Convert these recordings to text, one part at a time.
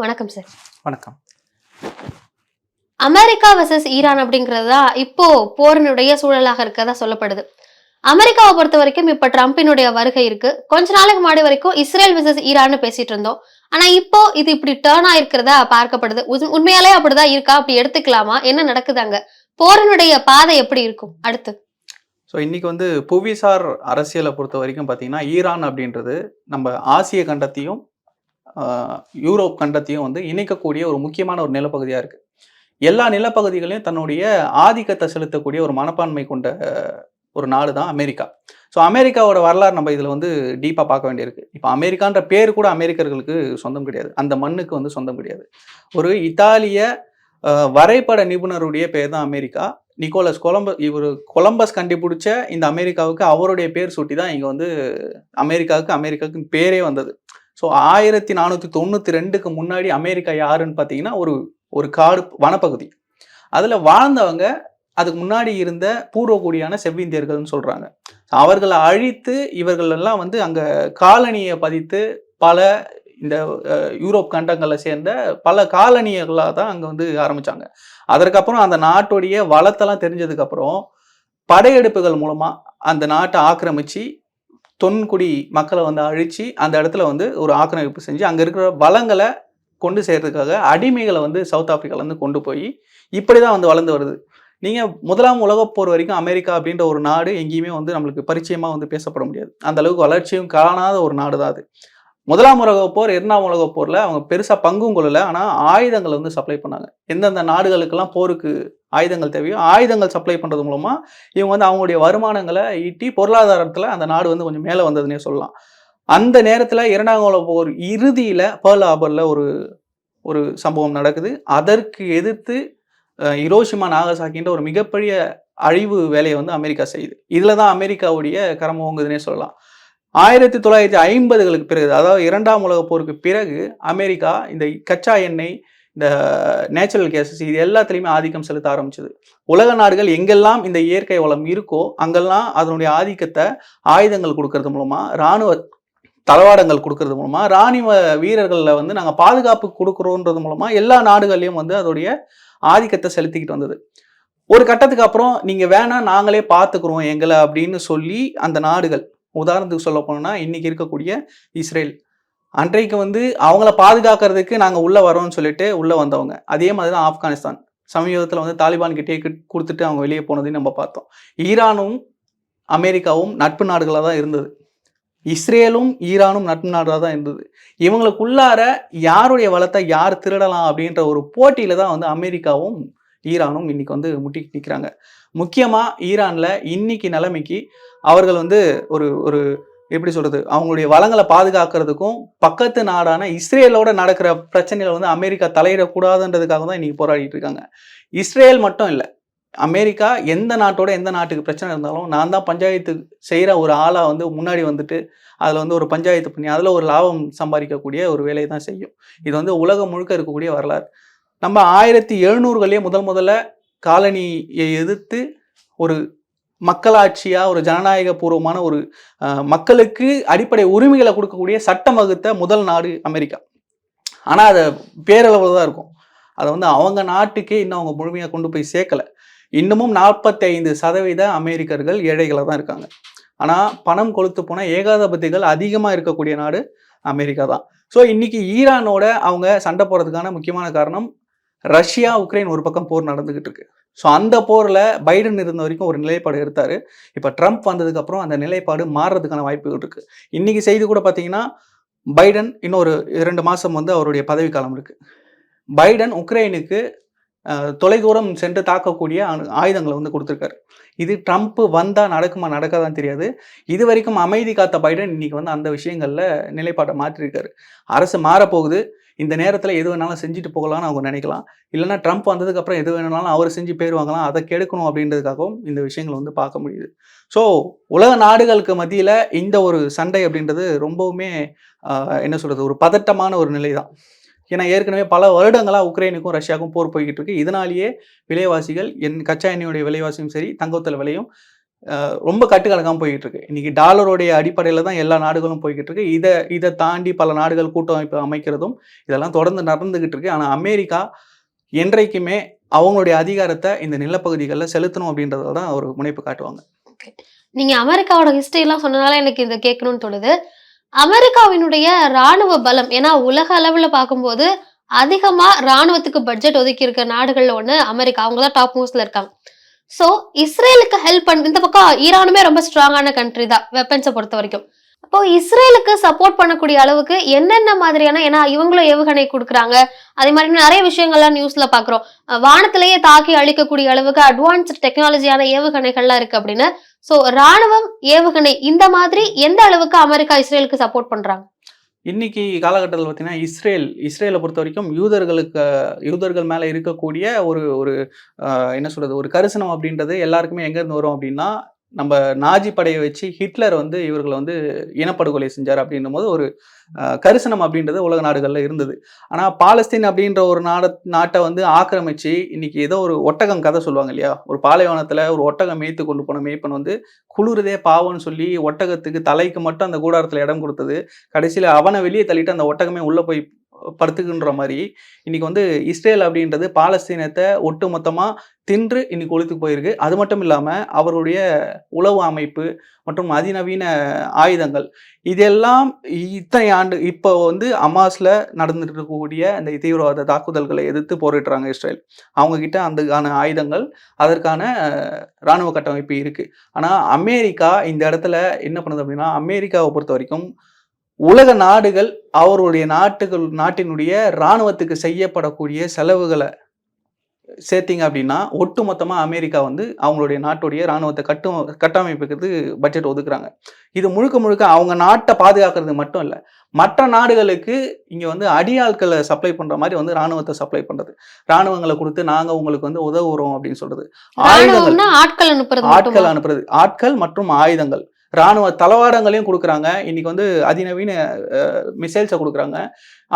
வணக்கம் சார் வணக்கம். America versus Iran அப்படிங்கிறது இப்போ போரினுடைய சூழலாக இருக்கதா சொல்லப்படுது. அமெரிக்காவை பொறுத்த வரைக்கும் இப்ப ட்ரம்பினுடைய வருகை இருக்கு. கொஞ்ச நாளைக்கு முன்னாடி வரைக்கும் இஸ்ரேல் வர்சஸ் ஈரான்னு பேசிட்டு இருந்தோம். ஆனா இப்போ இது இப்படி டேர்ன் ஆயிருக்கிறதா பார்க்கப்படுது. உண்மை- உண்மையாலே அப்படிதான் இருக்கா? அப்படி எடுத்துக்கலாமா? என்ன நடக்குது அங்க? போரினுடைய பாதை எப்படி இருக்கும்? அடுத்து. ஸோ இன்னைக்கு வந்து புவிசார் அரசியலை பொறுத்த வரைக்கும் பார்த்தீங்கன்னா ஈரான் அப்படின்றது நம்ம ஆசிய கண்டத்தையும் யூரோப் கண்டத்தையும் வந்து இணைக்கக்கூடிய ஒரு முக்கியமான ஒரு நிலப்பகுதியாக இருக்குது எல்லா நிலப்பகுதிகளையும் தன்னுடைய ஆதிக்கத்தை செலுத்தக்கூடிய ஒரு மனப்பான்மை கொண்ட ஒரு நாடு தான் அமெரிக்கா. ஸோ அமெரிக்காவோட வரலாறு நம்ம இதில் வந்து டீப்பாக பார்க்க வேண்டியிருக்கு. இப்போ அமெரிக்கான்ற பேர் கூட அமெரிக்கர்களுக்கு சொந்தம் கிடையாது. அந்த மண்ணுக்கு வந்து சொந்தம் கிடையாது. ஒரு இத்தாலிய வரைபட நிபுணருடைய பேர் தான் அமெரிக்கா. நிக்கோலஸ் கொலம்ப இவர் கொலம்பஸ் கண்டுபிடிச்ச இந்த அமெரிக்காவுக்கு அவருடைய பேர் சுட்டி தான் இங்கே வந்து அமெரிக்காவுக்கு அமெரிக்காவுக்கு பேரே வந்தது. ஸோ ஆயிரத்தி நானூற்றி தொண்ணூற்றி ரெண்டுக்கு முன்னாடி அமெரிக்கா யாருன்னு பார்த்தீங்கன்னா ஒரு ஒரு காடு வனப்பகுதி. அதில் வாழ்ந்தவங்க அதுக்கு முன்னாடி இருந்த பூர்வகுடியான செவ்விந்தியர்கள்னு சொல்கிறாங்க அவர்களை அழித்து இவர்கள் எல்லாம் வந்து அங்கே காலனியை பதித்து பல இந்த யூரோப் கண்டங்களை சேர்ந்த பல காலனியர்களாக தான் அங்கே வந்து ஆரம்பித்தாங்க அதற்கப்புறம் அந்த நாட்டுடைய வளத்தெல்லாம் தெரிஞ்சதுக்கப்புறம் படையெடுப்புகள் மூலமாக அந்த நாட்டை ஆக்கிரமித்து தொன்குடி மக்களை வந்து அழித்து அந்த இடத்துல வந்து ஒரு ஆக்கிரமிப்பு செஞ்சு அங்கே இருக்கிற வளங்களை கொண்டு சேர்றதுக்காக அடிமைகளை வந்து சவுத் ஆப்பிரிக்காலேருந்து கொண்டு போய் இப்படி தான் வந்து வளர்ந்து வருது. நீங்கள் முதலாம் உலகப் போர் வரைக்கும் அமெரிக்கா அப்படின்ற ஒரு நாடு எங்கேயுமே வந்து நம்மளுக்கு பரிச்சயமாக வந்து பேசப்பட முடியாது. அந்த அளவுக்கு வளர்ச்சியும் காணாத ஒரு நாடு தான் அது. முதலாம் உலகப் போர் இரண்டாம் உலகப் போரில் அவங்க பெருசாக பங்கும் கொள்ளலை ஆனால் ஆயுதங்களை வந்து சப்ளை பண்ணாங்க. எந்தெந்த நாடுகளுக்கெல்லாம் போருக்கு ஆயுதங்கள் தேவையோ ஆயுதங்கள் சப்ளை பண்ணுறது மூலமாக இவங்க வந்து அவங்களுடைய வருமானங்களை ஈட்டி பொருளாதாரத்தில் அந்த நாடு வந்து கொஞ்சம் மேலே வந்ததுன்னே சொல்லலாம். அந்த நேரத்தில் இரண்டாம் உலக போர் இறுதியில் பேர்ல் ஆபரில் ஒரு ஒரு சம்பவம் நடக்குது. அதற்கு எதிர்த்து இரோஷிமா ஹிரோஷிமா நாகசாக்கின்ற ஒரு மிகப்பெரிய அழிவு வேலையை வந்து அமெரிக்கா செய்யுது. இதில் தான் அமெரிக்காவுடைய கரம் ஓங்குதுன்னே சொல்லலாம். ஆயிரத்தி தொள்ளாயிரத்தி ஐம்பதுகளுக்கு பிறகு அதாவது இரண்டாம் உலக போருக்கு பிறகு அமெரிக்கா இந்த கச்சா எண்ணெய் இந்த நேச்சுரல் கேசஸ் இது எல்லாத்துலேயுமே ஆதிக்கம் செலுத்த ஆரம்பிச்சது. உலக நாடுகள் எங்கெல்லாம் இந்த இயற்கை வளம் இருக்கோ அங்கெல்லாம் அதனுடைய ஆதிக்கத்தை ஆயுதங்கள் கொடுக்கறது மூலமா இராணுவ தளவாடங்கள் கொடுக்கறது மூலமா இராணுவ வீரர்களில் வந்து நாங்கள் பாதுகாப்பு கொடுக்குறோன்றது மூலமா எல்லா நாடுகள்லையும் வந்து அதோடைய ஆதிக்கத்தை செலுத்திக்கிட்டு வந்தது. ஒரு கட்டத்துக்கு அப்புறம் நீங்கள் வேணா நாங்களே பார்த்துக்குறோம் எங்களை அப்படின்னு சொல்லி அந்த நாடுகள் உதாரணத்துக்கு சொல்ல போனோம்னா இன்னைக்கு இருக்கக்கூடிய இஸ்ரேல். அன்றைக்கு வந்து அவங்கள பாதுகாக்கிறதுக்கு நாங்கள் உள்ளே வரோம்னு சொல்லிட்டு உள்ளே வந்தவங்க. அதே மாதிரி தான் ஆப்கானிஸ்தான். சமீபத்தில் வந்து தாலிபான் கிட்டே கொடுத்துட்டு அவங்க வெளியே போனதையும் நம்ம பார்த்தோம். ஈரானும் அமெரிக்காவும் நட்பு நாடுகளாக தான் இருந்தது. இஸ்ரேலும் ஈரானும் நட்பு நாடாக தான் இருந்தது. இவங்களுக்குள்ளார யாருடைய வளத்தை யார் திருடலாம் அப்படின்ற ஒரு போட்டியில் தான் வந்து அமெரிக்காவும் ஈரானும் இன்னைக்கு வந்து முட்டி நிற்கிறாங்க முக்கியமாக ஈரானில் இன்னைக்கு நிலைமைக்கு அவர்கள் வந்து ஒரு ஒரு எப்படி சொல்றது? அவங்களுடைய வளங்களை பாதுகாக்கிறதுக்கும் பக்கத்து நாடான இஸ்ரேலோட நடக்கிற பிரச்சனைகளை வந்து அமெரிக்கா தலையிடக்கூடாதுன்றதுக்காக தான் இன்னைக்கு போராடிட்டு இருக்காங்க. இஸ்ரேல் மட்டும் இல்லை அமெரிக்கா எந்த நாட்டோட எந்த நாட்டுக்கு பிரச்சனை இருந்தாலும் நான் தான் பஞ்சாயத்து செய்கிற ஒரு ஆளாக வந்து முன்னாடி வந்துட்டு அதில் வந்து ஒரு பஞ்சாயத்து பண்ணி அதில் ஒரு லாபம் சம்பாதிக்கக்கூடிய ஒரு வேலையை தான் செய்யும். இது வந்து உலகம் முழுக்க இருக்கக்கூடிய வரலாறு. நம்ம ஆயிரத்தி எழுநூறுகளே முதல் முதல்ல காலனியை எதிர்த்து ஒரு மக்களாட்சியாக ஒரு ஜனநாயக பூர்வமான ஒரு மக்களுக்கு அடிப்படை உரிமைகளை கொடுக்கக்கூடிய சட்டம் வகுத்த முதல் நாடு அமெரிக்கா. ஆனால் அதை பேரளவில் தான் இருக்கும். அதை வந்து அவங்க நாட்டுக்கே இன்னும் அவங்க முழுமையாக கொண்டு போய் சேர்க்கலை. இன்னமும் நாற்பத்தைந்து சதவீத அமெரிக்கர்கள் ஏழைகளாக தான் இருக்காங்க. ஆனால் பணம் கொளுத்து போன ஏகாதிபத்திகள் அதிகமாக இருக்கக்கூடிய நாடு அமெரிக்கா தான். ஸோ இன்னைக்கு ஈரானோட அவங்க சண்டை போகிறதுக்கான முக்கியமான காரணம் ரஷ்யா உக்ரைன் ஒரு பக்கம் போர் நடந்துகிட்டு இருக்கு. ஸோ அந்த போரில் பைடன் இருந்த வரைக்கும் ஒரு நிலைப்பாடு எடுத்தார். இப்போ ட்ரம்ப் வந்ததுக்கப்புறம் அந்த நிலைப்பாடு மாறுறதுக்கான வாய்ப்புகள் இருக்குது இன்றைக்கி செய்தி கூட பார்த்தீங்கன்னா பைடன் இன்னொரு இரண்டு மாதம் வந்து அவருடைய பதவிக்காலம் இருக்குது பைடன் உக்ரைனுக்கு தொலைதூரம் சென்று தாக்கக்கூடிய ஆணு- ஆயுதங்களை வந்து கொடுத்துருக்காரு. இது ட்ரம்ப் வந்தால் நடக்குமா நடக்காதான் தெரியாது. இது வரைக்கும் அமைதி காத்த பைடன் இன்னைக்கு வந்து அந்த விஷயங்களில் நிலைப்பாட்டை மாற்றிருக்காரு. அரசு மாறப்போகுது. இந்த நேரத்தில் எது வேணாலும் செஞ்சுட்டு போகலாம்னு அவங்க நினைக்கலாம். இல்லைன்னா ட்ரம்ப் வந்ததுக்கப்புறம் எது வேணாலும் அவர் செஞ்சு பேர் வாங்கலாம் அதை கெடுக்கணும் அப்படின்றதுக்காகவும் இந்த விஷயங்களை வந்து பார்க்க முடியுது. ஸோ உலக நாடுகளுக்கு மத்தியில் இந்த ஒரு சண்டை அப்படின்றது ரொம்பவுமே என்ன சொல்கிறது ஒரு பதட்டமான ஒரு நிலை தான் ஏன்னா ஏற்கனவே பல வருடங்களாக உக்ரைனுக்கும் ரஷ்யாவுக்கும் போர் போய்கிட்டு இருக்கு இதனாலேயே விலைவாசிகள் என் கச்சா எண்ணெயுடைய விலைவாசியும் சரி தங்கத்தில் விலையும் ரொம்ப கட்டுக்கணக்காக போய்கிட்டு இருக்கு இன்னைக்கு டாலருடைய அடிப்படையில் தான் எல்லா நாடுகளும் போய்கிட்டு இருக்கு இதை இதை தாண்டி பல நாடுகள் கூட்டமைப்பு அமைக்கிறதும் இதெல்லாம் தொடர்ந்து நடந்துகிட்டு இருக்கு ஆனால் அமெரிக்கா என்றைக்குமே அவங்களுடைய அதிகாரத்தை இந்த நிலப்பகுதிகளில் செலுத்தணும் அப்படின்றத தான் அவர் முனைப்பு காட்டுவாங்க. நீங்க அமெரிக்காவோட ஹிஸ்டரி எல்லாம் சொன்னதால எனக்கு இதை கேட்கணும்னு தோணுது. அமெரிக்காவினுடைய ராணுவ பலம் ஏன்னா உலக அளவில் பார்க்கும்போது அதிகமாக ராணுவத்துக்கு பட்ஜெட் ஒதுக்கி இருக்க நாடுகள்ல ஒன்று அமெரிக்கா. அவங்க தான் டாப் மோஸ்ட்ல இருக்காங்க. ஸோ இஸ்ரேலுக்கு ஹெல்ப் பண்ண இந்த பக்கம் ஈரானுமே ரொம்ப ஸ்ட்ராங்கான கண்ட்ரி தான் வெப்பன்ஸை பொறுத்த வரைக்கும் அப்போ இஸ்ரேலுக்கு சப்போர்ட் பண்ணக்கூடிய அளவுக்கு என்னென்ன மாதிரியான ஏன்னா இவங்களும் ஏவுகணை கொடுக்குறாங்க. அதே மாதிரி நிறைய விஷயங்கள்லாம் நியூஸ்ல பாக்குறோம் வானத்திலேயே தாக்கி அழிக்கக்கூடிய அளவுக்கு அட்வான்ஸ்ட் டெக்னாலஜியான ஏவுகணைகள்லாம் இருக்கு அப்படின்னு. சோ ராணுவம் ஏவுகணை இந்த மாதிரி எந்த அளவுக்கு அமெரிக்கா இஸ்ரேலுக்கு சப்போர்ட் பண்றாங்க? இன்னைக்கு காலகட்டத்தில் பார்த்தீங்கன்னா இஸ்ரேல் இஸ்ரேலை பொறுத்த வரைக்கும் யூதர்களுக்கு யூதர்கள் மேலே இருக்கக்கூடிய ஒரு ஒரு ஆஹ், என்ன சொல்றது ஒரு கரிசனம் அப்படின்றது எல்லாருக்குமே எங்கேருந்து வரும் அப்படின்னா நம்ம நாஜி படையை வச்சு ஹிட்லர் வந்து இவர்களை வந்து இனப்படுகொலை செஞ்சார் அப்படின்னும் போது ஒரு கரிசனம் அப்படின்றது உலக நாடுகளில் இருந்தது. ஆனால் பாலஸ்தீன் அப்படின்ற ஒரு நாட நாட்டை வந்து ஆக்கிரமிச்சு இன்னைக்கு ஏதோ ஒரு ஒட்டகம் கதை சொல்லுவாங்க இல்லையா? ஒரு பாலைவனத்தில் ஒரு ஒட்டகம் மேய்த்து கொண்டு போன மேய்ப்பன் வந்து குளிருதே பாவம்னு சொல்லி ஒட்டகத்துக்கு தலைக்கு மட்டும் அந்த கூடாரத்தில் இடம் கொடுத்தது. கடைசியில் அவனை வெளியே தள்ளிட்டு அந்த ஒட்டகமே உள்ளே போய் படுத்துக்கின்ற மாதிரி. இன்னைக்கு வந்து இஸ்ரேல் அப்படின்றது பாலஸ்தீனத்தை ஒட்டு மொத்தமாக தின்று இன்னைக்கு ஒழித்து போயிருக்கு. அது மட்டும் இல்லாமல் அவருடைய உளவு அமைப்பு மற்றும் அதிநவீன ஆயுதங்கள் இதெல்லாம் இத்தனை ஆண்டு இப்போ வந்து அமாஸில் நடந்துட்டு இருக்கக்கூடிய அந்த தீவிரவாத தாக்குதல்களை எதிர்த்து போரிடுறாங்க இஸ்ரேல். அவங்கக்கிட்ட அதுக்கான ஆயுதங்கள் அதற்கான இராணுவ ராணுவ கட்டமைப்பு இருக்குது ஆனால் அமெரிக்கா இந்த இடத்துல என்ன பண்ணுது அப்படின்னா அமெரிக்காவை பொறுத்த வரைக்கும் உலக நாடுகள் அவருடைய நாட்டுகள் நாட்டினுடைய இராணுவத்துக்கு செய்யப்படக்கூடிய செலவுகளை சேர்த்தீங்க அப்படின்னா ஒட்டுமொத்தமா அமெரிக்கா வந்து அவங்களுடைய நாட்டுடைய இராணுவத்தை கட்டு கட்டமைப்புக்கு பட்ஜெட் ஒதுக்குறாங்க. இது முழுக்க முழுக்க அவங்க நாட்டை பாதுகாக்கிறது மட்டும் இல்லை மற்ற நாடுகளுக்கு இங்க வந்து அடியாட்களை சப்ளை பண்ற மாதிரி வந்து ராணுவத்தை சப்ளை பண்றது. ராணுவங்களை கொடுத்து நாங்க உங்களுக்கு வந்து உதவுறோம் அப்படின்னு சொல்றது. ஆயுதங்கள் ஆட்கள் அனுப்புறது ஆட்கள் அனுப்புறது. ஆட்கள் மற்றும் ஆயுதங்கள். ராணுவ தளவாடங்களையும் கொடுக்குறாங்க. இன்னைக்கு வந்து அதிநவீன மிசைல்ஸை கொடுக்குறாங்க.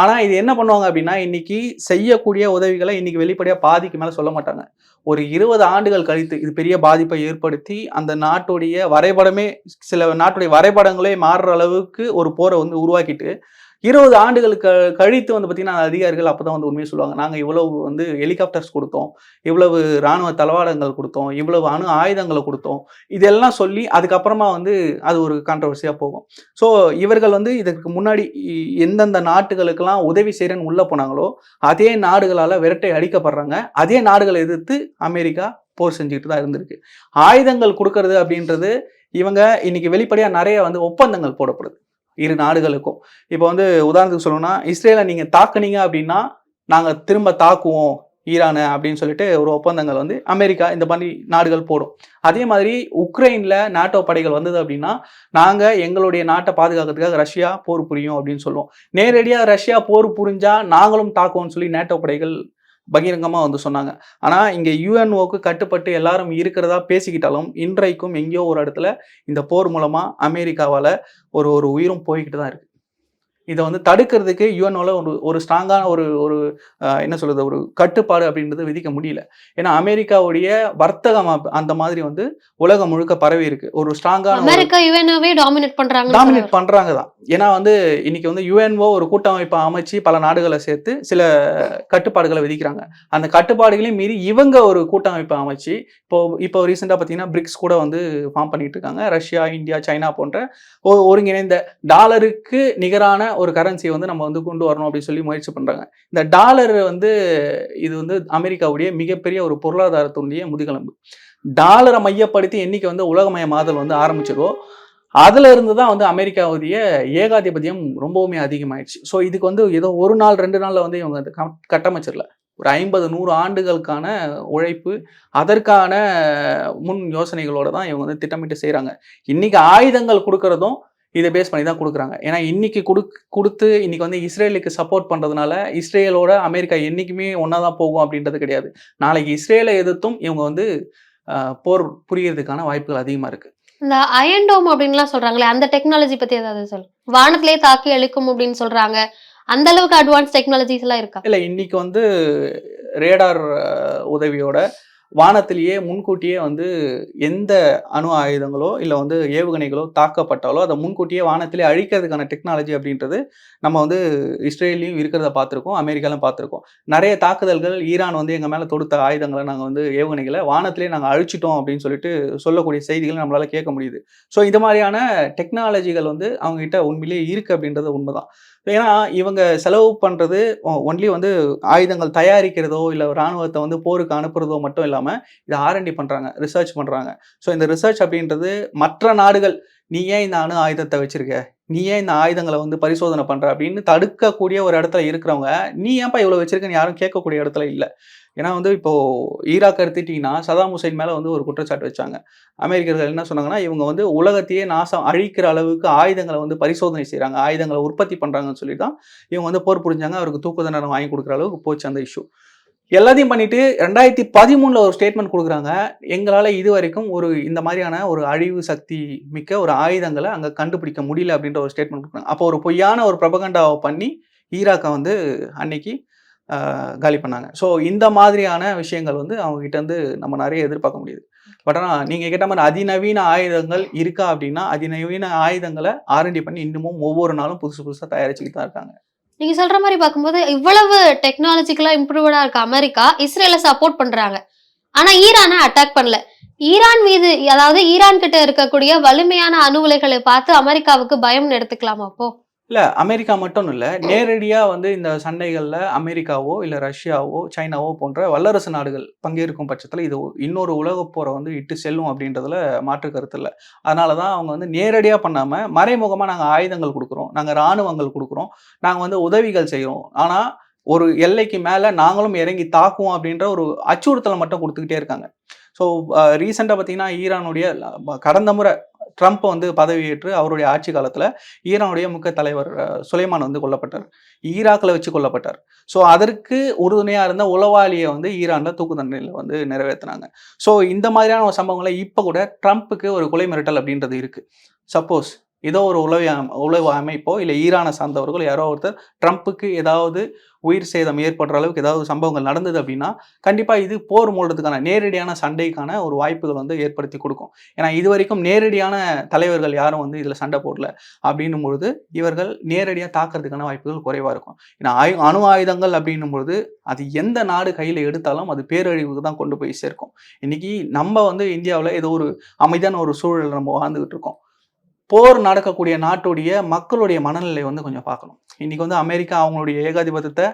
ஆனால் இது என்ன பண்ணுவாங்க அப்படின்னா இன்னைக்கு செய்யக்கூடிய உதவிகளை இன்னைக்கு வெளிப்படையாக பாதிக்கு மேலே சொல்ல மாட்டாங்க. ஒரு இருபது ஆண்டுகள் கழித்து இது பெரிய பாதிப்பை ஏற்படுத்தி அந்த நாட்டுடைய வரைபடமே சில நாட்டுடைய வரைபடங்களே மாறுற அளவுக்கு ஒரு போரை வந்து உருவாக்கிட்டு இருபது ஆண்டுகளுக்கு கழித்து வந்து பார்த்தீங்கன்னா அந்த அதிகாரிகள் அப்போ தான் வந்து உண்மையை சொல்லுவாங்க. நாங்கள் இவ்வளவு வந்து ஹெலிகாப்டர்ஸ் கொடுத்தோம். இவ்வளவு ராணுவ தளவாடங்கள் கொடுத்தோம். இவ்வளவு அணு ஆயுதங்களை கொடுத்தோம். இதெல்லாம் சொல்லி அதுக்கப்புறமா வந்து அது ஒரு கான்ட்ரவர்சியாக போகும். ஸோ இவர்கள் வந்து இதற்கு முன்னாடி எந்தெந்த நாட்டுகளுக்கெல்லாம் உதவி செய்கிறேன்னு உள்ளே போனாங்களோ அதே நாடுகளால் விரட்டை அடிக்கப்படுறாங்க. அதே நாடுகளை எதிர்த்து அமெரிக்கா போர் செஞ்சுக்கிட்டு தான் இருந்திருக்கு. ஆயுதங்கள் கொடுக்கறது அப்படின்றது இவங்க இன்னைக்கு வெளிப்படையாக நிறைய வந்து ஒப்பந்தங்கள் போடப்படுது. இரு நாடுகளுக்கும். இப்போ வந்து உதாரணத்துக்கு சொல்லணும்னா இஸ்ரேலை நீங்கள் தாக்குனீங்க அப்படின்னா நாங்கள் திரும்ப தாக்குவோம் ஈரானு அப்படின்னு சொல்லிட்டு ஒரு ஒப்பந்தங்கள் வந்து அமெரிக்கா இந்த மாதிரி நாடுகள் போடும். அதே மாதிரி உக்ரைனில் நாட்டோ படைகள் வந்தது அப்படின்னா நாங்கள் எங்களுடைய நாட்டை பாதுகாக்கிறதுக்காக ரஷ்யா போர் புரியும் அப்படின்னு சொல்லுவோம். நேரடியாக ரஷ்யா போர் புரிஞ்சால் நாங்களும் தாக்குவோம்னு சொல்லி நேட்டோ படைகள் பகிரங்கமாக வந்து சொன்னாங்க. ஆனால் இங்கே யுஎன்ஓக்கு கட்டுப்பட்டு எல்லாரும் இருக்கிறதா பேசிக்கிட்டாலும் இன்றைக்கும் எங்கேயோ ஒரு இடத்துல இந்த போர் மூலமாக அமெரிக்காவால் ஒரு ஒரு உயிரும் போய்கிட்டு தான் இருக்குது இதை வந்து தடுக்கிறதுக்கு யுஎன்ஓல ஒரு ஒரு ஸ்ட்ராங்கான ஒரு ஒரு என்ன சொல்றது ஒரு கட்டுப்பாடு அப்படின்றது விதிக்க முடியல. ஏன்னா அமெரிக்காவுடைய வர்த்தகம் அந்த மாதிரி வந்து உலகம் முழுக்க பரவி இருக்கு. ஒரு ஸ்ட்ராங்கான அமெரிக்கா யுஎன்ஓவே டாமினேட் பண்றாங்க டாமினேட் பண்றாங்க தான் ஏன்னா வந்து இன்னைக்கு வந்து யுஎன்ஓ ஒரு கூட்டமைப்பை அமைச்சு பல நாடுகளை சேர்த்து சில கட்டுப்பாடுகளை விதிக்கிறாங்க. அந்த கட்டுப்பாடுகளையும் மீறி இவங்க ஒரு கூட்டமைப்பை அமைச்சு இப்போ இப்போ ரீசெண்டாக பார்த்தீங்கன்னா பிரிக்ஸ் கூட வந்து ஃபார்ம் பண்ணிட்டு இருக்காங்க. ரஷ்யா இந்தியா சைனா போன்ற ஒரு ஒருங்கிணைந்த டாலருக்கு நிகரான ஒரு கரன்சியை வந்து நம்ம வந்து கொண்டு வரணும் அப்படின்னு சொல்லி முயற்சி பண்ணுறாங்க இந்த டாலர் வந்து இது வந்து அமெரிக்காவுடைய மிகப்பெரிய ஒரு பொருளாதாரத்தினுடைய முதுகெலும்பு. டாலரை மையப்படுத்தி எண்ணிக்கை வந்து உலகமயமாதல் வந்து ஆரம்பிச்சதோ அதுல இருந்து தான் வந்து அமெரிக்காவுடைய ஏகாதிபத்தியம் ரொம்பவுமே அதிகமாயிடுச்சு. ஸோ இதுக்கு வந்து ஏதோ ஒரு நாள் ரெண்டு நாளில் வந்து இவங்க கட்டமைச்சிடல. ஒரு ஐம்பது நூறு ஆண்டுகளுக்கான உழைப்பு அதற்கான முன் யோசனைகளோடு தான் இவங்க வந்து திட்டமிட்டு செய்கிறாங்க இன்றைக்கி ஆயுதங்கள் கொடுக்கறதும் இதை பேஸ் பண்ணி தான் கொடுக்குறாங்க. ஏன்னா இன்னைக்கு கொடுக் கொடுத்து இன்னைக்கு வந்து இஸ்ரேலுக்கு சப்போர்ட் பண்றதுனால இஸ்ரேலோட அமெரிக்கா என்னைக்குமே ஒன்றா தான் போகும் அப்படின்றது கிடையாது. நாளைக்கு இஸ்ரேலை எதிர்த்தும் இவங்க வந்து போர் புரியறதுக்கான வாய்ப்புகள் அதிகமா இருக்கு. இந்த அயன்டோம் அப்படின்லாம் சொல்றாங்களே அந்த டெக்னாலஜி பத்தி ஏதாவது சொல்லு. வானத்திலே தாக்கி அழிக்கும் அப்படின்னு சொல்றாங்க. அந்த அளவுக்கு அட்வான்ஸ் டெக்னாலஜிஸ் எல்லாம் இருக்கா? இல்லை இன்னைக்கு வந்து ரேடார் உதவியோட வானத்திலேயே முன்கூட்டியே வந்து எந்த அணு ஆயுதங்களோ இல்லை வந்து ஏவுகணைகளோ தாக்கப்பட்டாலோ அதை முன்கூட்டியே வானத்திலே அழிக்கிறதுக்கான டெக்னாலஜி அப்படின்றது நம்ம வந்து இஸ்ரேல்லையும் இருக்கிறத பார்த்துருக்கோம் அமெரிக்காலும் பார்த்துருக்கோம். நிறைய தாக்குதல்கள் ஈரான் வந்து எங்கள் மேலே தொடுத்த ஆயுதங்களை நாங்கள் வந்து ஏவுகணைகளை வானத்திலே நாங்கள் அழிச்சிட்டோம் அப்படின்னு சொல்லிட்டு சொல்லக்கூடிய செய்திகள் நம்மளால கேட்க முடியுது. ஸோ இந்த மாதிரியான டெக்னாலஜிகள் வந்து அவங்ககிட்ட உண்மையிலேயே இருக்கு அப்படின்றது உண்மைதான். ஏன்னா இவங்க செலவு பண்ணுறது ஒன்லி வந்து ஆயுதங்கள் தயாரிக்கிறதோ இல்லை ராணுவத்தை வந்து போருக்கு அனுப்புறதோ மட்டும் இல்லாமல் இதை ஆர்என்டி பண்ணுறாங்க ரிசர்ச் பண்ணுறாங்க ஸோ இந்த ரிசர்ச் அப்படின்றது மற்ற நாடுகள் நீ ஏன் இந்த அணு ஆயுதத்தை வச்சிருக்க? நீ ஏன் இந்த ஆயுதங்களை வந்து பரிசோதனை பண்ற? அப்படின்னு தடுக்கக்கூடிய ஒரு இடத்துல இருக்கிறவங்க நீ ஏன்ப்பா இவ்வளோ வச்சிருக்கன்னு யாரும் கேட்கக்கூடிய இடத்துல இல்லை. ஏன்னா வந்து இப்போ ஈராக் எடுத்துட்டிங்கன்னா சதாம் ஹுசைன் மேலே வந்து ஒரு குற்றச்சாட்டு வச்சாங்க. அமெரிக்கர்கள் என்ன சொன்னாங்கன்னா இவங்க வந்து உலகத்தையே நாசம் அழிக்கிற அளவுக்கு ஆயுதங்களை வந்து பரிசோதனை செய்கிறாங்க ஆயுதங்களை உற்பத்தி பண்ணுறாங்கன்னு சொல்லி தான் இவங்க வந்து போர் புரிஞ்சாங்க. அவருக்கு தூக்கு தண்டனை வாங்கி கொடுக்குற அளவுக்கு போச்சு அந்த இஷ்யூ எல்லாத்தையும் பண்ணிட்டு ரெண்டாயிரத்தி பதிமூணில் ஒரு ஸ்டேட்மெண்ட் கொடுக்குறாங்க. எங்களால் இது வரைக்கும் ஒரு இந்த மாதிரியான ஒரு அழிவு சக்தி மிக்க ஒரு ஆயுதங்களை அங்கே கண்டுபிடிக்க முடியல அப்படின்ற ஒரு ஸ்டேட்மெண்ட் கொடுக்குறாங்க. அப்போ ஒரு பொய்யான ஒரு பிரபகண்டாவை பண்ணி ஈராக்கை வந்து அன்னைக்கு காலி பண்ணாங்க. ஸோ இந்த மாதிரியான விஷயங்கள் வந்து அவங்க நம்ம நிறைய எதிர்பார்க்க முடியுது. பட் ஆனால் நீங்கள் கேட்ட மாதிரி அதிநவீன ஆயுதங்கள் இருக்கா அப்படின்னா அதிநவீன ஆயுதங்களை ஆர்என்டி பண்ணி இன்னமும் ஒவ்வொரு நாளும் புதுசு புதுசாக தயாரிச்சுக்கிட்டு தான் இருக்காங்க. நீங்க சொல்ற மாதிரி பார்க்கும்போது இவ்வளவு டெக்னாலஜிக்கலா இம்ப்ரூவ்டா இருக்க அமெரிக்கா இஸ்ரேலை சப்போர்ட் பண்றாங்க. ஆனா ஈரானை அட்டாக் பண்ணல. ஈரான் மீது அதாவது ஈரான் கிட்ட இருக்கக்கூடிய வலிமையான அணு உலைகளை பார்த்து அமெரிக்காவுக்கு பயம் எடுத்துக்கலாமா அப்போ? இல்லை அமெரிக்கா மட்டும் இல்லை நேரடியாக வந்து இந்த சண்டைகளில் அமெரிக்காவோ இல்லை ரஷ்யாவோ சைனாவோ போன்ற வல்லரசு நாடுகள் பங்கேற்கும் பட்சத்தில் இது இன்னொரு உலகப் போரை வந்து இட்டு செல்லும் அப்படின்றதுல மாற்று கருத்து இல்லை. அதனால தான் அவங்க வந்து நேரடியாக பண்ணாமல் மறைமுகமாக நாங்கள் ஆயுதங்கள் கொடுக்குறோம் நாங்கள் இராணுவங்கள் கொடுக்குறோம் நாங்கள் வந்து உதவிகள் செய்கிறோம் ஆனால் ஒரு எல்லைக்கு மேலே நாங்களும் இறங்கி தாக்குவோம் அப்படின்ற ஒரு அச்சுறுத்தலை மட்டும் கொடுத்துக்கிட்டே இருக்காங்க. ஸோ ரீசெண்டாக பார்த்தீங்கன்னா ஈரானுடைய கடந்த முறை ட்ரம்ப் வந்து பதவியேற்று அவருடைய ஆட்சி காலத்தில் ஈரானுடைய முக்கிய தலைவர் சுலைமான் வந்து கொல்லப்பட்டார். ஈராக்கில் வச்சு கொல்லப்பட்டார். ஸோ அதற்கு உறுதுணையாக இருந்த உளவாளியை வந்து ஈரானில் தூக்கு தண்டனையில் வந்து நிறைவேற்றினாங்க ஸோ இந்த மாதிரியான ஒரு சம்பவங்களை இப்போ கூட ட்ரம்ப்புக்கு ஒரு கொலை மிரட்டல் அப்படின்றது இருக்குது சப்போஸ் ஏதோ ஒரு உளவு உளவு அமைப்போ இல்லை ஈரானை சார்ந்தவர்களோ யாரோ ஒருத்தர் ட்ரம்ப்புக்கு ஏதாவது உயிர் சேதம் ஏற்படுற அளவுக்கு ஏதாவது சம்பவங்கள் நடந்தது அப்படின்னா கண்டிப்பாக இது போர் மூடுறதுக்கான நேரடியான சண்டைக்கான ஒரு வாய்ப்புகள் வந்து ஏற்படுத்தி கொடுக்கும். ஏன்னா இது வரைக்கும் நேரடியான தலைவர்கள் யாரும் வந்து இதில் சண்டை போடல. அப்படின்னும் பொழுது இவர்கள் நேரடியாக தாக்குறதுக்கான வாய்ப்புகள் குறைவாக இருக்கும். ஏன்னா ஆயு அணு ஆயுதங்கள் அப்படின்னும் பொழுது அது எந்த நாடு கையில் எடுத்தாலும் அது பேரழிவுக்கு தான் கொண்டு போய் சேர்க்கும். இன்னைக்கு நம்ம வந்து இந்தியாவில் ஏதோ ஒரு அமைதியான ஒரு சூழல் நம்ம வாழ்ந்துகிட்டு இருக்கோம். போர் நடக்கக்கூடிய நாட்டுடைய மக்களுடைய மனநிலை வந்து கொஞ்சம் பார்க்கணும். இன்னைக்கு வந்து அமெரிக்கா அவங்களுடைய ஏகாதிபத்தியத்தை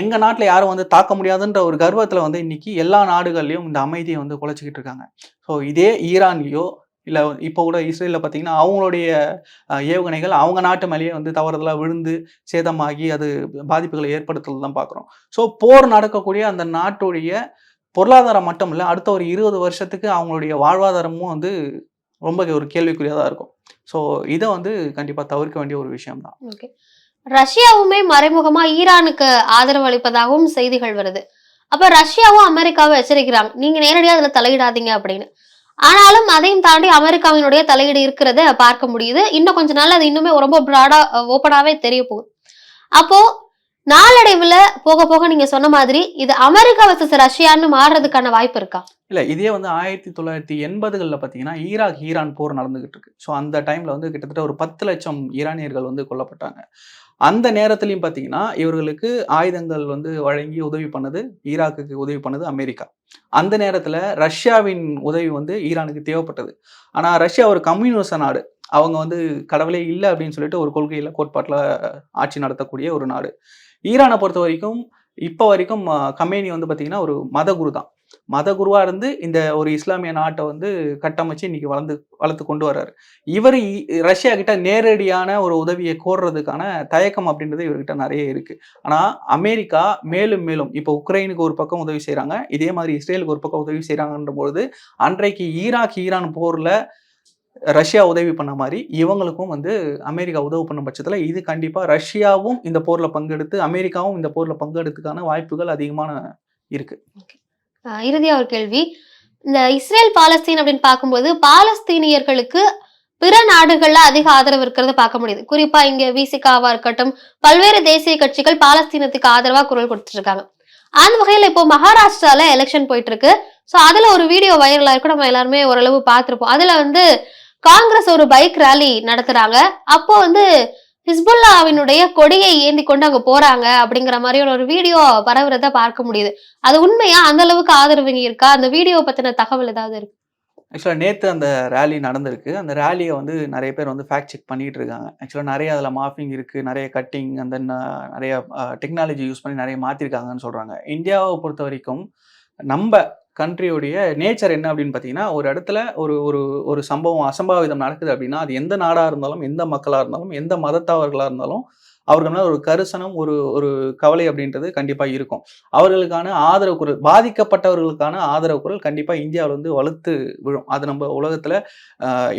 எங்க நாட்டில் யாரும் வந்து தாக்க முடியாதுன்ற ஒரு கர்வத்தில் வந்து இன்னைக்கு எல்லா நாடுகள்லையும் இந்த அமைதியை வந்து குலைச்சிக்கிட்டு இருக்காங்க. ஸோ இதே ஈரான்லேயோ இல்லை இப்போ கூட இஸ்ரேலில் பார்த்தீங்கன்னா அவங்களுடைய ஏவுகணைகள் அவங்க நாட்டு மேலேயே வந்து தவறுதலாக விழுந்து சேதமாகி அது பாதிப்புகளை ஏற்படுத்துறது தான் பார்க்குறோம் ஸோ போர் நடக்கக்கூடிய அந்த நாட்டுடைய பொருளாதாரம் மட்டும் இல்லை அடுத்த ஒரு இருபது வருஷத்துக்கு அவங்களுடைய வாழ்வாதாரமும் வந்து ரொம்ப ஒரு கேள்விக்குறியாக தான் இருக்கும். ஸோ இதை வந்து கண்டிப்பாக தவிர்க்க வேண்டிய ஒரு விஷயம் தான் ஓகே ரஷ்யாவுமே மறைமுகமா ஈரானுக்கு ஆதரவு அளிப்பதாகவும் செய்திகள் வருது. அப்ப ரஷ்யாவும் அமெரிக்காவும் எச்சரிக்கிறாங்க. நீங்க நேரடியா அதுல தலையிடாதீங்க அப்படின்னு. ஆனாலும் அதையும் தாண்டி அமெரிக்காவினுடைய தலையீடு இருக்கிறத பார்க்க முடியுது. இன்னும் கொஞ்ச நாள் அது இன்னுமே ரொம்ப ப்ராடா ஓப்பனாவே தெரிய போகுது. அப்போ நாளடைவுல போக போக நீங்க சொன்ன மாதிரி இது அமெரிக்கா வர்சஸ் ரஷ்யான்னு மாறுறதுக்கான வாய்ப்பு இருக்கா? இல்லை இதே வந்து ஆயிரத்தி தொள்ளாயிரத்தி எண்பதுகளில் பார்த்தீங்கன்னா ஈராக் ஈரான் போர் நடந்துகிட்டு இருக்கு ஸோ அந்த டைமில் வந்து கிட்டத்தட்ட ஒரு பத்து லட்சம் ஈரானியர்கள் வந்து கொல்லப்பட்டாங்க. அந்த நேரத்துலையும் பார்த்தீங்கன்னா இவர்களுக்கு ஆயுதங்கள் வந்து வழங்கி உதவி பண்ணது ஈராக்குக்கு உதவி பண்ணது அமெரிக்கா. அந்த நேரத்தில் ரஷ்யாவின் உதவி வந்து ஈரானுக்கு தேவைப்பட்டது. ஆனால் ரஷ்யா ஒரு கம்யூனிச நாடு. அவங்க வந்து கடவுளே இல்லை அப்படின்னு சொல்லிட்டு ஒரு கொள்கையில் கோட்பாட்டில் ஆட்சி நடத்தக்கூடிய ஒரு நாடு. ஈரானை பொறுத்த வரைக்கும் இப்போ வரைக்கும் கமேனி வந்து பார்த்தீங்கன்னா ஒரு மதகுரு தான். மதகுருவா இருந்து இந்த ஒரு இஸ்லாமிய நாட்டை வந்து கட்டமைச்சு இன்னைக்கு வளர்ந்து வளர்த்து கொண்டு வர்றாரு. இவர் ரஷ்யா கிட்ட நேரடியான ஒரு உதவியை கோர்றதுக்கான தயக்கம் அப்படின்றது இவர்கிட்ட நிறைய இருக்கு. ஆனால் அமெரிக்கா மேலும் மேலும் இப்போ உக்ரைனுக்கு ஒரு பக்கம் உதவி செய்கிறாங்க இதே மாதிரி இஸ்ரேலுக்கு ஒரு பக்கம் உதவி செய்கிறாங்கன்ற பொழுது அன்றைக்கு ஈராக் ஈரான் போரில் ரஷ்யா உதவி பண்ண மாதிரி இவங்களுக்கும் வந்து அமெரிக்கா உதவி பண்ண பட்சத்தில் இது கண்டிப்பாக ரஷ்யாவும் இந்த போரில் பங்கெடுத்து அமெரிக்காவும் இந்த போரில் பங்கெடுத்துக்கான வாய்ப்புகள் அதிகமான இருக்குது இறுதியாக ஒரு கேள்வி. இந்த இஸ்ரேல் பாலஸ்தீன் அப்படின்னு பார்க்கும்போது பாலஸ்தீனியர்களுக்கு பிற நாடுகள்ல அதிக ஆதரவு இருக்கிறத பார்க்க முடியுது. குறிப்பா இங்க விசிகாவா இருக்கட்டும் பல்வேறு தேசிய கட்சிகள் பாலஸ்தீனத்துக்கு ஆதரவா குரல் கொடுத்துட்டு இருக்காங்க அந்த வகையில இப்போ மகாராஷ்டிரால எலெக்ஷன் போயிட்டு இருக்கு ஸோ அதுல ஒரு வீடியோ வைரலா இருக்கும். நம்ம எல்லாருமே ஓரளவு பார்த்துருப்போம். அதுல வந்து காங்கிரஸ் ஒரு பைக் ரேலி நடத்துறாங்க. அப்போ வந்து ஹிஸ்புல்லாவினுடைய கொடியை ஏந்தி கொண்டு அங்க போறாங்க அப்படிங்கிற மாதிரியான ஒரு வீடியோ பரவுறத பார்க்க முடியுது. அது உண்மையா? அந்த அளவுக்கு ஆதரவு இங்க இருக்கா? அந்த வீடியோ பத்தின தகவல் ஏதாவது இருக்கு? ஆக்சுவலாக நேற்று அந்த ரேலி நடந்திருக்கு. அந்த ரேலியை வந்து நிறைய பேர் வந்து ஃபேக்ட் செக் பண்ணிகிட்டு இருக்காங்க. ஆக்சுவலாக நிறைய அதில் மாஃபிங் இருக்குது நிறைய கட்டிங் அந்த நிறைய டெக்னாலஜி யூஸ் பண்ணி நிறைய மாற்றிருக்காங்கன்னு சொல்கிறாங்க இந்தியாவை பொறுத்த வரைக்கும் நம்ம கண்ட்ரியோடைய நேச்சர் என்ன அப்படின்னு பார்த்தீங்கன்னா ஒரு இடத்துல ஒரு ஒரு ஒரு சம்பவம் அசம்பாவிதம் நடக்குது அப்படின்னா அது எந்த நாடாக இருந்தாலும் எந்த மக்களாக இருந்தாலும் எந்த மதத்தவர்களாக இருந்தாலும் அவர்கள் ஒரு கரிசனம் ஒரு ஒரு கவலை அப்படின்றது கண்டிப்பாக இருக்கும். அவர்களுக்கான ஆதரவு குரல் பாதிக்கப்பட்டவர்களுக்கான ஆதரவு குரல் கண்டிப்பாக இந்தியாவில் வந்து வலுத்து விழும். அது நம்ம உலகத்தில்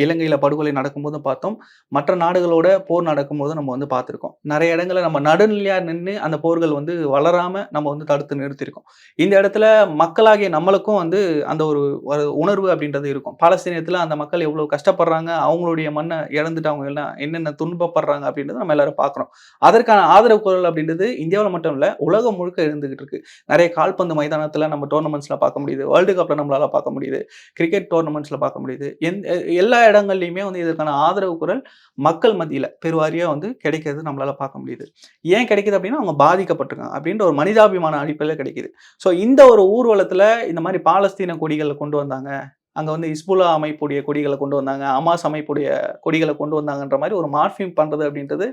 இலங்கையில் படுகொலை நடக்கும்போது பார்த்தோம். மற்ற நாடுகளோட போர் நடக்கும்போது நம்ம வந்து பார்த்துருக்கோம். நிறைய இடங்களில் நம்ம நடுநிலையாக நின்று அந்த போர்கள் வந்து வளராமல் நம்ம வந்து தடுத்து நிறுத்தியிருக்கோம். இந்த இடத்துல மக்களாகிய நம்மளுக்கும் வந்து அந்த ஒரு ஒரு உணர்வு அப்படின்றது இருக்கும். பாலஸ்தீனியத்தில் அந்த மக்கள் எவ்வளோ கஷ்டப்படுறாங்க அவங்களுடைய மண்ணை இழந்துட்டு அவங்க எல்லாம் என்னென்ன துன்பப்படுறாங்க அப்படின்றத நம்ம எல்லாரும் பார்க்குறோம் அதற்கான ஆதரவு குரல் அப்படின்றது இந்தியாவில் மட்டும் இல்லை உலகம் முழுக்க இருந்துகிட்டு இருக்கு. நிறைய கால்பந்து மைதானத்தில் நம்ம டோர்னமெண்ட்ஸில் பார்க்க முடியுது. வேர்ல்டு கப்பில் நம்மளால் பார்க்க முடியுது. கிரிக்கெட் டோர்னமெண்ட்ஸில் பார்க்க முடியுது. எந் எல்லா இடங்கள்லையுமே வந்து இதற்கான ஆதரவு குரல் மக்கள் மத்தியில் பெருவாரியாக வந்து கிடைக்கிறது நம்மளால் பார்க்க முடியுது. ஏன் கிடைக்குது அப்படின்னா அவங்க பாதிக்கப்பட்டிருக்காங்க அப்படின்ற ஒரு மனிதாபிமான அடிப்படையில் கிடைக்குது. ஸோ இந்த ஒரு ஊர்வலத்தில் இந்த மாதிரி பாலஸ்தீன கொடிகளை கொண்டு வந்தாங்க. அங்கே வந்து இஸ்புல்லா அமைப்புடைய கொடிகளை கொண்டு வந்தாங்க அமாஸ் அமைப்புடைய கொடிகளை கொண்டு வந்தாங்கன்ற மாதிரி ஒரு மார்ஃபிங் பண்ணுறது அப்படின்றது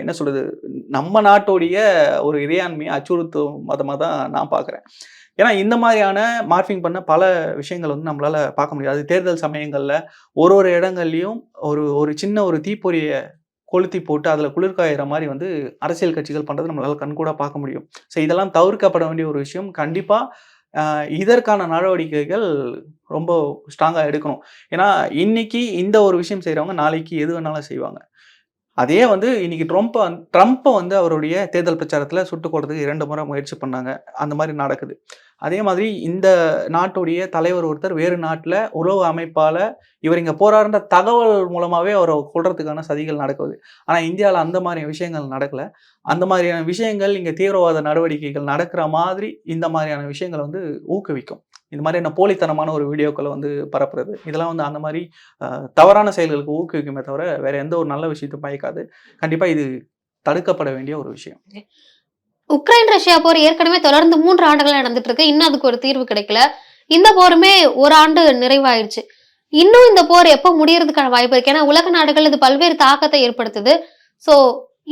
என்ன சொல்கிறது நம்ம நாட்டுடைய ஒரு இறையாண்மையை அச்சுறுத்தும் மதமாக தான் நான் பார்க்குறேன் ஏன்னா இந்த மாதிரியான மார்ஃபிங் பண்ண பல விஷயங்கள் வந்து நம்மளால பார்க்க முடியாது. தேர்தல் சமயங்களில் ஒரு ஒரு இடங்கள்லையும் ஒரு ஒரு சின்ன ஒரு தீப்பொறியை கொளுத்தி போட்டு அதில் குளிர்காயிற மாதிரி வந்து அரசியல் கட்சிகள் பண்ணுறது நம்மளால் கண்கூட பார்க்க முடியும். ஸோ இதெல்லாம் தவிர்க்கப்பட வேண்டிய ஒரு விஷயம். கண்டிப்பாக இதற்கான நடவடிக்கைகள் ரொம்ப ஸ்ட்ராங்காக எடுக்கணும். ஏன்னா இன்னைக்கு இந்த ஒரு விஷயம் செய்கிறவங்க நாளைக்கு எது வேணாலும் செய்வாங்க. அதே வந்து இன்னைக்கு ட்ரம்ப்பை ட்ரம்ப்பை வந்து அவருடைய தேர்தல் பிரச்சாரத்தில் சுட்டுக் கொள்றதுக்கு இரண்டு முறை முயற்சி பண்ணாங்க. அந்த மாதிரி நடக்குது. அதே மாதிரி இந்த நாட்டுடைய தலைவர் ஒருத்தர் வேறு நாட்டில் உளவு அமைப்பால் இவர் இங்கே போறாருன்ற தகவல் மூலமாகவே அவரை கொள்றதுக்கான சதிகள் நடக்குது. ஆனால் இந்தியாவில் அந்த மாதிரி விஷயங்கள் நடக்கல. அந்த மாதிரியான விஷயங்கள் இங்கே தீவிரவாத நடவடிக்கைகள் நடக்கிற மாதிரி இந்த மாதிரியான விஷயங்களை வந்து ஊக்குவிக்கும். இந்த மாதிரியான போலித்தனமான ஒரு வீடியோக்களை வந்து பரப்புறது. இதெல்லாம் வந்து அந்த மாதிரி தவறான செயல்களுக்கு ஊக்குவிக்குமே தவிர வேற எந்த ஒரு நல்ல விஷயத்தையும் பயக்காது. கண்டிப்பாக இது தடுக்கப்பட வேண்டிய ஒரு விஷயம். உக்ரைன் ரஷ்யா போர் ஏற்கனவே தொடர்ந்து மூன்று ஆண்டுகள் நடந்துட்டு இருக்கு. இன்னும் அதுக்கு ஒரு தீர்வு கிடைக்கல. இந்த போருமே ஒரு ஆண்டு நிறைவாயிருச்சு. இன்னும் இந்த போர் எப்போ முடியறதுக்கான வாய்ப்பு இருக்கு? ஏன்னா உலக நாடுகள் இது பல்வேறு தாக்கத்தை ஏற்படுத்துது. சோ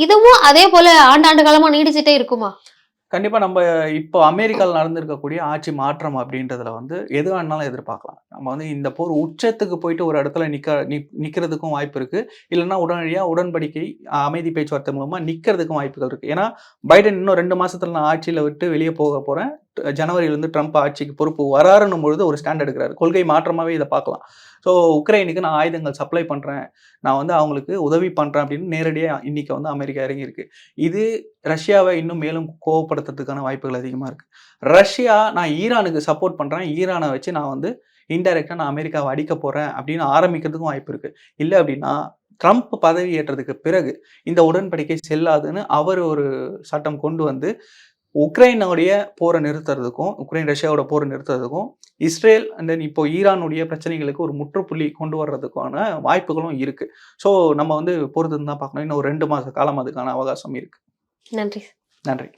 இதுவும் அதே போல ஆண்டாண்டு காலமா நீடிச்சுட்டே இருக்குமா? கண்டிப்பாக நம்ம இப்போ அமெரிக்காவில் நடந்திருக்கக்கூடிய ஆட்சி மாற்றம் அப்படின்றதுல வந்து எது வேணாலும் எதிர்பார்க்கலாம். நம்ம வந்து இந்த போர் உச்சத்துக்கு போயிட்டு ஒரு இடத்துல நிற்க நி நிற்கிறதுக்கும் வாய்ப்பு இருக்குது இல்லைன்னா உடனடியாக உடன்படிக்கை அமைதி பேச்சுவார்த்தை மூலமாக நிற்கிறதுக்கும் வாய்ப்புகள் இருக்குது ஏன்னா பைடன் இன்னும் ரெண்டு மாதத்தில் நான் ஆட்சியில் விட்டு வெளியே போக போகிறேன் ஜனவரியிலேருந்து ட்ரம்ப் ஆட்சிக்கு பொறுப்பு வராருன்னும் பொழுது ஒரு ஸ்டாண்ட் எடுக்கிறார். கொள்கை மாற்றமாகவே இதை பார்க்கலாம். ஸோ உக்ரைனுக்கு நான் ஆயுதங்கள் சப்ளை பண்ணுறேன் நான் வந்து அவங்களுக்கு உதவி பண்ணுறேன் அப்படின்னு நேரடியாக இன்றைக்கி வந்து அமெரிக்கா இறங்கியிருக்கு. இது ரஷ்யாவை இன்னும் மேலும் கோவப்படுத்துறதுக்கான வாய்ப்புகள் அதிகமாக இருக்குது ரஷ்யா நான் ஈரானுக்கு சப்போர்ட் பண்ணுறேன் ஈரானை வச்சு நான் வந்து இன்டைரக்டாக நான் அமெரிக்காவை அடிக்க போகிறேன் அப்படின்னு ஆரம்பிக்கிறதுக்கும் வாய்ப்பு இருக்குது இல்லை அப்படின்னா ட்ரம்ப் பதவி ஏற்றதுக்கு பிறகு இந்த உடன்படிக்கை செல்லாதுன்னு அவர் ஒரு சட்டம் கொண்டு வந்து உக்ரைனுடைய போரை நிறுத்துறதுக்கும் உக்ரைன் ரஷ்யாவோட போரை நிறுத்துறதுக்கும் இஸ்ரேல் அண்ட் தென் இப்போ ஈரானுடைய பிரச்சனைகளுக்கு ஒரு முற்றுப்புள்ளி கொண்டு வர்றதுக்கான வாய்ப்புகளும் இருக்கு. ஸோ நம்ம வந்து பொறுத்து தான் பார்க்கணும். இன்னும் ஒரு ரெண்டு மாத காலம் அதுக்கான அவகாசம் இருக்கு. நன்றி. நன்றி.